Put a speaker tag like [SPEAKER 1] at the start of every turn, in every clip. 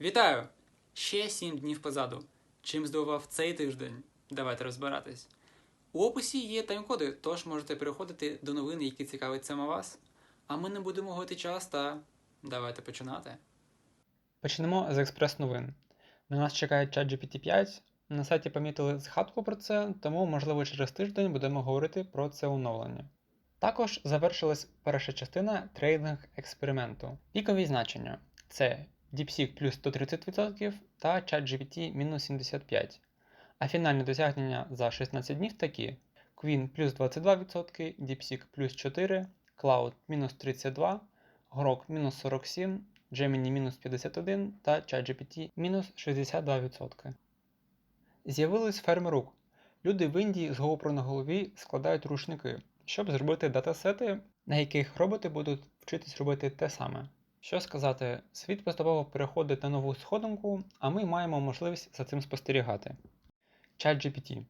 [SPEAKER 1] Вітаю! Ще 7 днів позаду. Чим здивував цей тиждень? Давайте розбиратись. У описі є тайм-коди, тож можете переходити до новин, які цікавить саме вас. А ми не будемо гойти час та давайте починати.
[SPEAKER 2] Почнемо з експрес-новин. На нас чекає ChatGPT 5. На сайті помітили згадку про це, тому, можливо, через тиждень будемо говорити про це оновлення. Також завершилась перша частина трейдинг експерименту. Пікові значення це DeepSeek плюс 130% та ChatGPT мінус 75%. А фінальні досягнення за 16 днів такі: Queen плюс 22%, DeepSeek плюс 4%, Cloud мінус 32%, Grok мінус 47%, Gemini мінус 51 та ChatGPT мінус 62%. З'явились ферми рук. Люди в Індії з GoPro на голові складають рушники, щоб зробити датасети, на яких роботи будуть вчитись робити те саме. Що сказати, світ поступово переходить на нову сходинку, а ми маємо можливість за цим спостерігати. ChatGPT.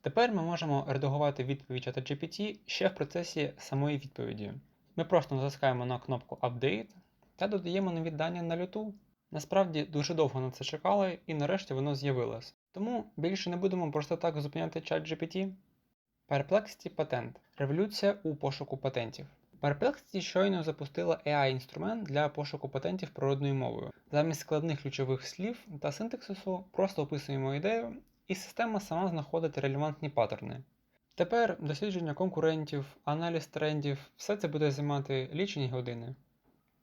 [SPEAKER 2] Тепер ми можемо редагувати відповідь ChatGPT ще в процесі самої відповіді. Ми просто натискаємо на кнопку Update та додаємо нові дані на люту. Насправді дуже довго на це чекали і нарешті воно з'явилось. Тому більше не будемо просто так зупиняти чат GPT. Perplexity патент. Революція у пошуку патентів. Perplexity щойно запустила AI-інструмент для пошуку патентів природною мовою. Замість складних ключових слів та синтаксису просто описуємо ідею, і система сама знаходить релевантні паттерни. Тепер дослідження конкурентів, аналіз трендів, все це буде займати лічені години.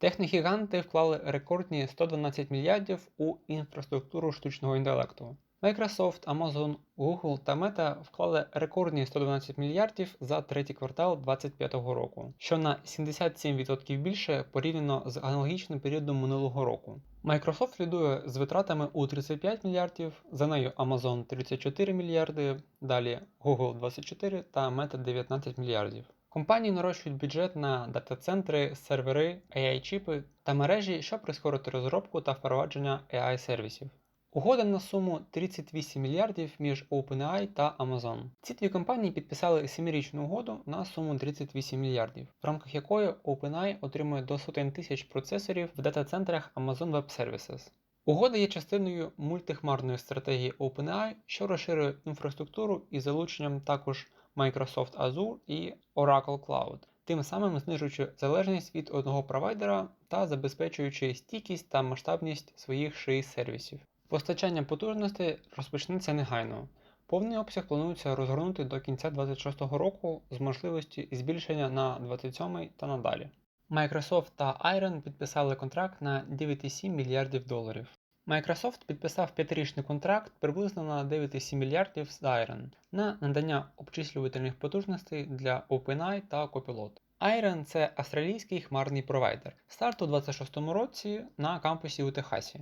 [SPEAKER 2] Техногіганти вклали рекордні 112 мільярдів у інфраструктуру штучного інтелекту. Microsoft, Amazon, Google та Meta вклали рекордні 112 мільярдів за третій квартал 2025 року, що на 77% більше порівняно з аналогічним періодом минулого року. Microsoft лідує з витратами у 35 мільярдів, за нею Amazon 34 мільярди, далі Google 24 та Meta 19 мільярдів. Компанії нарощують бюджет на дата-центри, сервери, AI-чіпи та мережі, щоб прискорити розробку та впровадження AI-сервісів. Угода на суму 38 мільярдів між OpenAI та Amazon. Ці дві компанії підписали 7-річну угоду на суму 38 мільярдів, в рамках якої OpenAI отримує до сотень тисяч процесорів в дата-центрах Amazon Web Services. Угода є частиною мультихмарної стратегії OpenAI, що розширює інфраструктуру із залученням також Microsoft Azure і Oracle Cloud, тим самим знижуючи залежність від одного провайдера та забезпечуючи стійкість та масштабність своїх шиї сервісів. Постачання потужностей розпочнеться негайно. Повний обсяг планується розгорнути до кінця 2026 року з можливістю збільшення на 27 та надалі. Microsoft та Iron підписали контракт на 9,7 мільярдів доларів. Microsoft підписав п'ятирічний контракт приблизно на 9,7 мільярдів з Iron на надання обчислювательних потужностей для OpenAI та Copilot. Iron – це австралійський хмарний провайдер. Старт у 26-му році на кампусі у Техасі.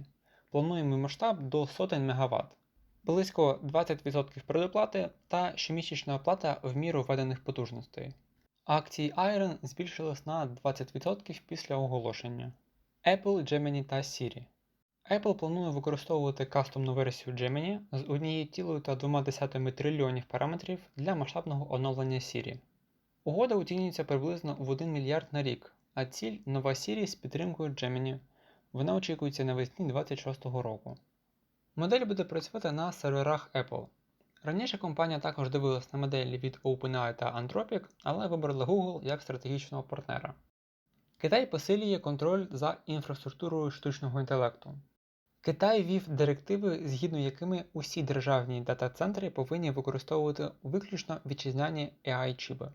[SPEAKER 2] Плануємо масштаб до сотень мегаватт. Близько 20% предоплати та щомісячна оплата в міру введених потужностей. Акції Iron збільшились на 20% після оголошення. Apple, Gemini та Siri. Apple планує використовувати кастомну версію Gemini з 1,2 трильйонів параметрів для масштабного оновлення Siri. Угода оцінюється приблизно в 1 мільярд на рік, а ціль нова Siri з підтримкою Gemini. Вона очікується навесні 2026 року. Модель буде працювати на серверах Apple. Раніше компанія також дивилась на моделі від OpenAI та Anthropic, але вибрала Google як стратегічного партнера. Китай посилює контроль за інфраструктурою штучного інтелекту. Китай ввів директиви, згідно якими усі державні дата-центри повинні використовувати виключно вітчизняні AI-чіпи.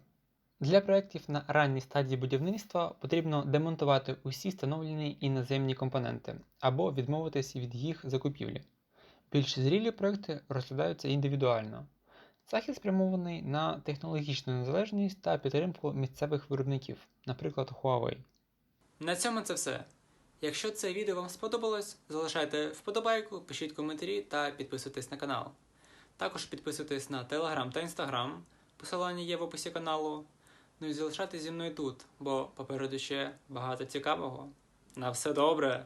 [SPEAKER 2] Для проєктів на ранній стадії будівництва потрібно демонтувати усі встановлені іноземні компоненти або відмовитись від їх закупівлі. Більш зрілі проекти розглядаються індивідуально. Захід спрямований на технологічну незалежність та підтримку місцевих виробників, наприклад, Huawei.
[SPEAKER 1] На цьому це все. Якщо це відео вам сподобалось, залишайте вподобайку, пишіть коментарі та підписуйтесь на канал. Також підписуйтесь на Telegram та Instagram, посилання є в описі каналу. Ну і залишайтесь зі мною тут, бо попереду ще багато цікавого. На все добре!